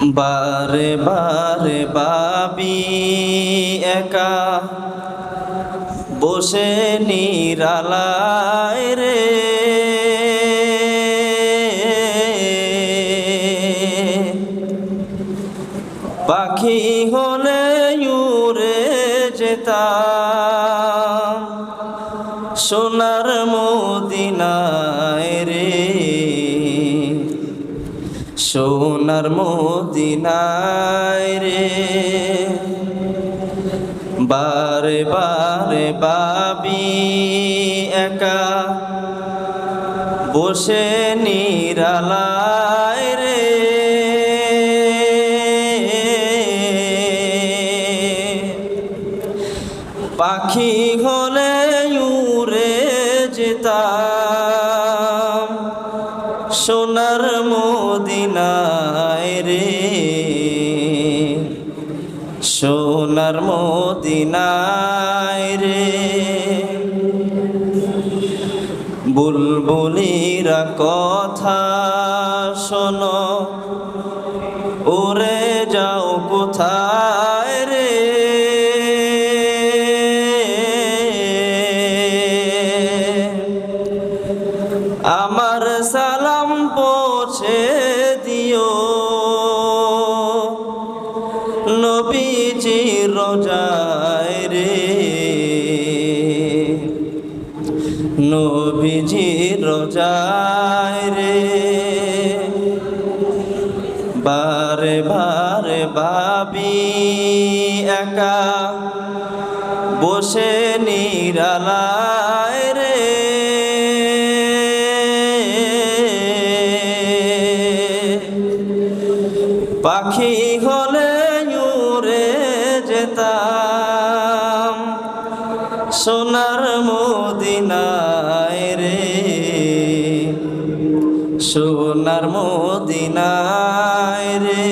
বারে বারে বাবি একা বসে নিরালায় রে। পাখি হলে উড়ে যেতাম সোনার মদিনায় রে। সোনার মদিনায় রে। বারে বারে বাবি একা বসে নিরালায় রে। পাখি হলে উড়ে যেতাম। সোনার মদিনায় রে। সোনার মদিনায় রে। বুলবুলিরা কথা শোনো উড়ে যাও কোথায়? পৌঁছে দিও। নবীজি রোজায় রে। নবীজি রোজায় রে। বারে বারে ভাবি একা। বসে নিরালায় পাখি হলে উড়ে যেতাম। সোনার মদিনায় রে সোনার মদিনায় রে।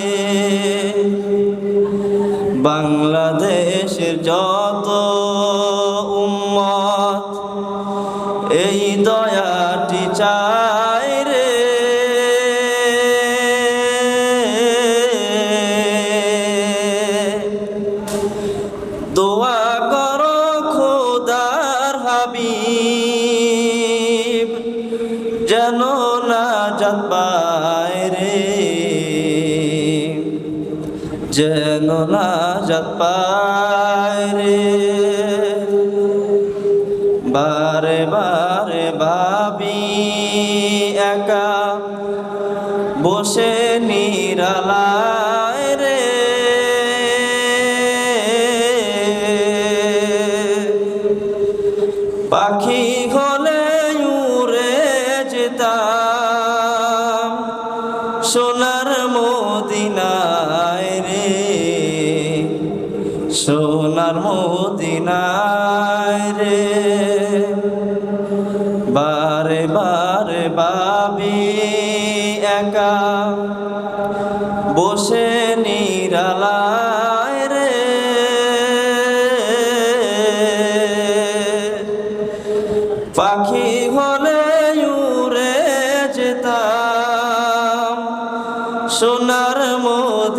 বাংলাদেশের যত উম্মত দোয়া করো খোদার হাবিব, যেন না পায় রে যেন না পায় রে বারে বারে ভাবি একা, বসে নিরালায় পাখি হলে উড়ে যেতাম। সোনার মদিনায় রে, সোনার মদিনায় রে। বারে বারে বাবি একা, বসে নিরালায়